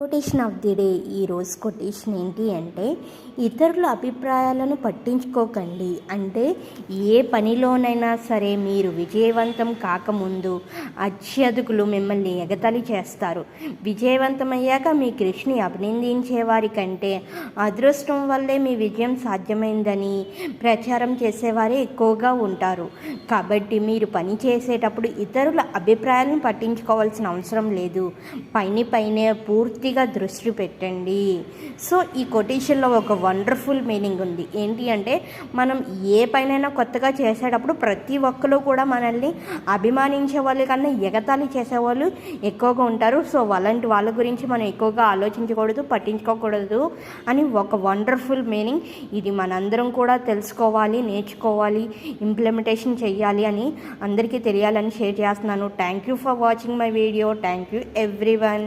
Quotation of the day ఈరోజు quotation ఏంటి అంటే ఇతరుల అభిప్రాయాలను పట్టించుకోకండి. అంటే ఏ పనిలోనైనా సరే మీరు విజయవంతం కాకముందు అత్యధికులు మిమ్మల్ని ఎగతాళి చేస్తారు. విజయవంతమయ్యాక మీ కృషిని అభినందించే వారి కంటే అదృష్టం వల్లే మీ విజయం సాధ్యమైందని ప్రచారం చేసేవారే ఎక్కువగా ఉంటారు. కాబట్టి మీరు పని చేసేటప్పుడు ఇతరుల అభిప్రాయాలను పట్టించుకోవాల్సిన అవసరం లేదు. పైన పైనే పూర్తి పూర్తిగా దృష్టి పెట్టండి. సో ఈ కొటేషన్లో ఒక వండర్ఫుల్ మీనింగ్ ఉంది. ఏంటి అంటే మనం ఏ పైనైనా కొత్తగా చేసేటప్పుడు ప్రతి ఒక్కరు కూడా మనల్ని అభిమానించే వాళ్ళు కన్నా ఎగతాళి చేసేవాళ్ళు ఎక్కువగా ఉంటారు. సో అలాంటి వాళ్ళ గురించి మనం ఎక్కువగా ఆలోచించకూడదు పట్టించుకోకూడదు అని ఒక వండర్ఫుల్ మీనింగ్ ఇది మనందరం కూడా తెలుసుకోవాలి నేర్చుకోవాలి ఇంప్లిమెంటేషన్ చేయాలి అని అందరికీ తెలియాలని షేర్ చేస్తున్నాను. Thank you for watching my video thank you everyone